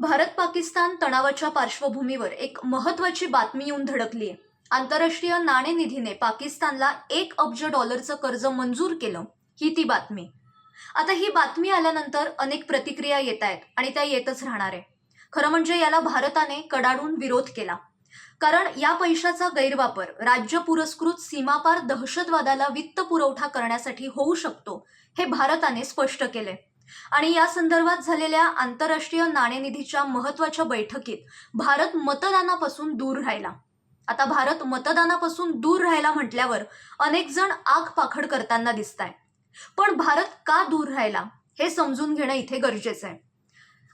भारत पाकिस्तान तणावाच्या पार्श्वभूमीवर एक महत्वाची बातमी येऊन धडकली आहे आंतरराष्ट्रीय नाणेनिधीने पाकिस्तानला एक अब्ज डॉलरचं कर्ज मंजूर केलं ही ती बातमी. आता ही बातमी आल्यानंतर अनेक प्रतिक्रिया येत आहेत आणि त्या येतच राहणार आहे. खरं म्हणजे याला भारताने कडाडून विरोध केला. कारण या पैशाचा गैरवापर राज्य पुरस्कृत सीमापार दहशतवादाला वित्त पुरवठा करण्यासाठी होऊ शकतो हे भारताने स्पष्ट केले आणि या संदर्भात झालेल्या आंतरराष्ट्रीय नाणेनिधीच्या महत्त्वाच्या बैठकीत भारत मतदानापासून दूर राहिला. आता भारत मतदानापासून दूर राहिला म्हटल्यावर अनेक जण आग पाखड करताना दिसत आहे पण भारत का दूर राहिला हे समजून घेणं इथे गरजेचं आहे.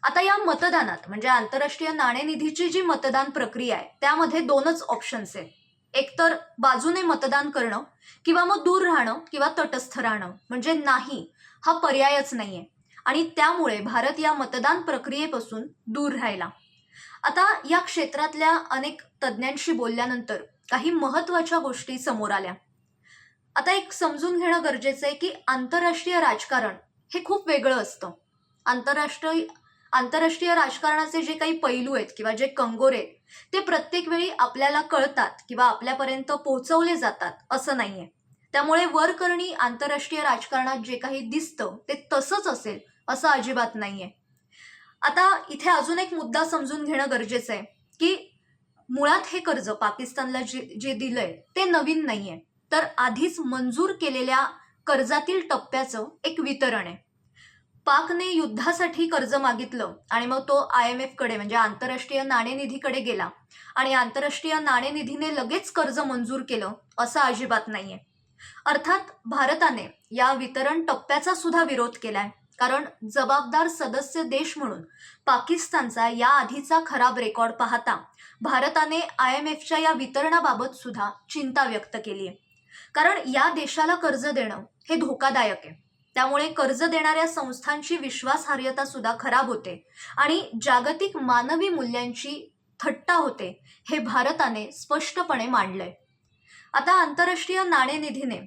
आता या मतदानात म्हणजे आंतरराष्ट्रीय नाणेनिधीची जी मतदान प्रक्रिया आहे त्यामध्ये दोनच ऑप्शन्स आहे एकतर बाजूने मतदान करणं किंवा मग दूर राहणं किंवा तटस्थ राहणं म्हणजे नाही हा पर्यायच नाहीये. आणि त्यामुळे भारत या मतदान प्रक्रियेपासून दूर राहिला. आता या क्षेत्रातल्या अनेक तज्ज्ञांशी बोलल्यानंतर काही महत्त्वाच्या गोष्टी समोर आल्या. आता एक समजून घेणं गरजेचं आहे की आंतरराष्ट्रीय राजकारण हे खूप वेगळं असतं. आंतरराष्ट्रीय आंतरराष्ट्रीय राजकारणाचे जे काही पैलू आहेत किंवा जे कंगोरे आहेत ते प्रत्येक वेळी आपल्याला कळतात किंवा आपल्यापर्यंत पोहोचवले जातात असं नाहीये. त्यामुळे वरकरणी आंतरराष्ट्रीय राजकारणात जे काही दिसतं ते तसंच असेल असं अजिबात नाहीये. आता इथे अजून एक मुद्दा समजून घेणं गरजेचं आहे की मुळात हे कर्ज पाकिस्तानला जे जे दिलंय ते नवीन नाहीये. तर आधीच मंजूर केलेल्या कर्जातील टप्प्याचं एक वितरण आहे. पाकने युद्धासाठी कर्ज मागितलं आणि मग तो आय एमकडे म्हणजे आंतरराष्ट्रीय नाणेनिधीकडे गेला. आणि आंतरराष्ट्रीय नाणेनिधीने लगेच कर्ज मंजूर केलं असं अजिबात नाहीये. अर्थात भारताने या वितरण टप्प्याचा सुद्धा विरोध केलाय. कारण जबाबदार सदस्य देश म्हणून पाकिस्तानचा या आधीचा खराब रेकॉर्ड पाहता भारताने आय एम एफच्या या वितरणाबाबत सुद्धा चिंता व्यक्त केली आहे कारण या देशाला कर्ज देणं हे धोकादायक आहे. त्यामुळे कर्ज देणाऱ्या संस्थांची विश्वासार्हता सुद्धा खराब होते आणि जागतिक मानवी मूल्यांची थट्टा होते हे भारताने स्पष्टपणे मांडलंय. आता आंतरराष्ट्रीय नाणेनिधीने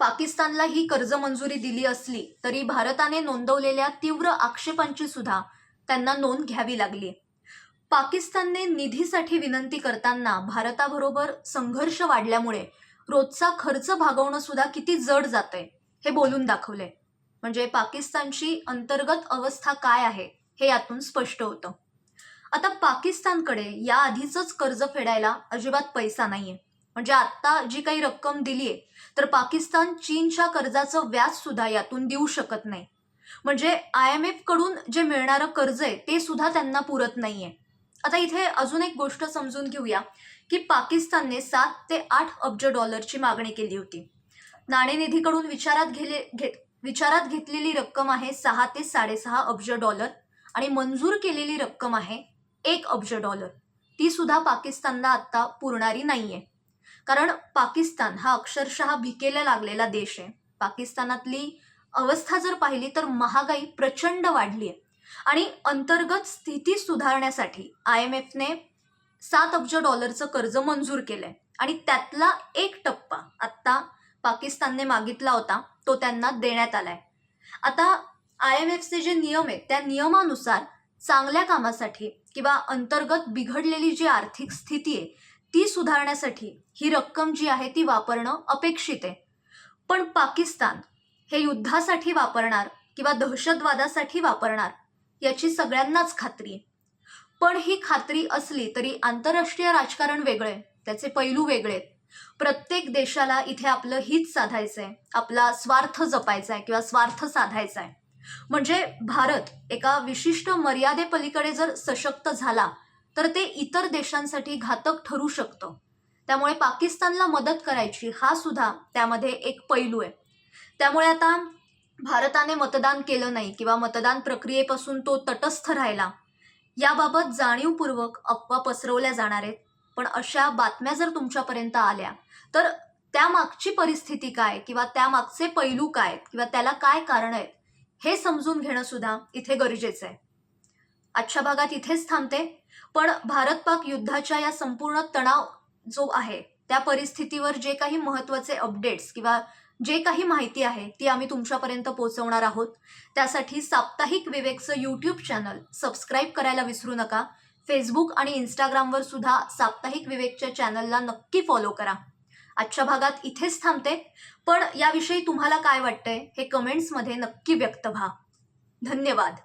पाकिस्तानला ही कर्ज मंजुरी दिली असली तरी भारताने नोंदवलेल्या तीव्र आक्षेपांची सुद्धा त्यांना नोंद घ्यावी लागली. पाकिस्तानने निधीसाठी विनंती करताना भारताबरोबर संघर्ष वाढल्यामुळे रोजचा खर्च भागवणं सुद्धा किती जड जाते हे बोलून दाखवले म्हणजे पाकिस्तानची अंतर्गत अवस्था काय आहे हे यातून स्पष्ट होतं. आता पाकिस्तानकडे याआधीच कर्ज फेडायला अजिबात पैसा नाहीये. म्हणजे आत्ता जी काही रक्कम दिली आहे तर पाकिस्तान चीनच्या कर्जाचं व्याज सुद्धा यातून देऊ शकत नाही. म्हणजे आय एम एफकडून जे मिळणारं कर्ज आहे ते सुद्धा त्यांना पुरत नाहीये. आता इथे अजून एक गोष्ट समजून घेऊया की पाकिस्तानने सात ते आठ अब्ज डॉलरची मागणी केली होती. नाणेनिधीकडून विचारात घेले घेत विचारात घेतलेली रक्कम आहे सहा ते साडेसहा अब्ज डॉलर आणि मंजूर केलेली रक्कम आहे एक अब्ज डॉलर. ती सुद्धा पाकिस्तानला आत्ता पुरणारी नाहीये. कारण पाकिस्तान हा अक्षरशः भिकेला लागलेला देश आहे. पाकिस्तानातली अवस्था जर पाहिली तर महागाई प्रचंड वाढली आहे आणि अंतर्गत स्थिती सुधारण्यासाठी आय एम एफने सात अब्ज डॉलरचं कर्ज मंजूर केलंय. आणि त्यातला एक टप्पा आत्ता पाकिस्तानने मागितला होता तो त्यांना देण्यात आलाय. आता आय एम एफचे जे नियम आहेत त्या नियमानुसार चांगल्या कामासाठी किंवा अंतर्गत बिघडलेली जी आर्थिक स्थिती आहे ती सुधारण्यासाठी ही रक्कम जी आहे ती वापरणं अपेक्षित आहे. पण पाकिस्तान हे युद्धासाठी वापरणार किंवा दहशतवादासाठी वापरणार याची सगळ्यांनाच खात्री आहे. पण ही खात्री असली तरी आंतरराष्ट्रीय राजकारण वेगळे त्याचे पैलू वेगळे आहेत. प्रत्येक देशाला इथे आपलं हित साधायचं आहे आपला स्वार्थ जपायचा आहे किंवा स्वार्थ साधायचा आहे. म्हणजे भारत एका विशिष्ट मर्यादेपलीकडे जर सशक्त झाला तर ते इतर देशांसाठी घातक ठरू शकतं. त्यामुळे पाकिस्तानला मदत करायची हा सुद्धा त्यामध्ये एक पैलू आहे. त्यामुळे आता भारताने मतदान केलं नाही किंवा मतदान प्रक्रियेपासून तो तटस्थ राहिला याबाबत जाणीवपूर्वक अफवा पसरवल्या जाणार आहेत. पण अशा बातम्या जर तुमच्यापर्यंत आल्या तर त्यामागची परिस्थिती काय किंवा त्यामागचे पैलू काय किंवा त्याला काय कारण आहेत हे समजून घेणं सुद्धा इथे गरजेचं आहे. आजच्या भागात इथेच थांबते. पण भारत पाक युद्धाच्या या संपूर्ण तणाव जो आहे त्या परिस्थितीवर जे काही महत्त्वाचे अपडेट्स किंवा जे काही माहिती आहे ती आम्ही तुमच्यापर्यंत पोहोचवणार आहोत. त्यासाठी साप्ताहिक विवेकचं यूट्यूब चॅनल सबस्क्राईब करायला विसरू नका. फेसबुक आणि इन्स्टाग्रामवर सुद्धा साप्ताहिक विवेकच्या चॅनलला नक्की फॉलो करा. आजच्या भागात इथेच थांबते. पण याविषयी तुम्हाला काय वाटतंय हे कमेंट्समध्ये नक्की व्यक्त व्हा. धन्यवाद.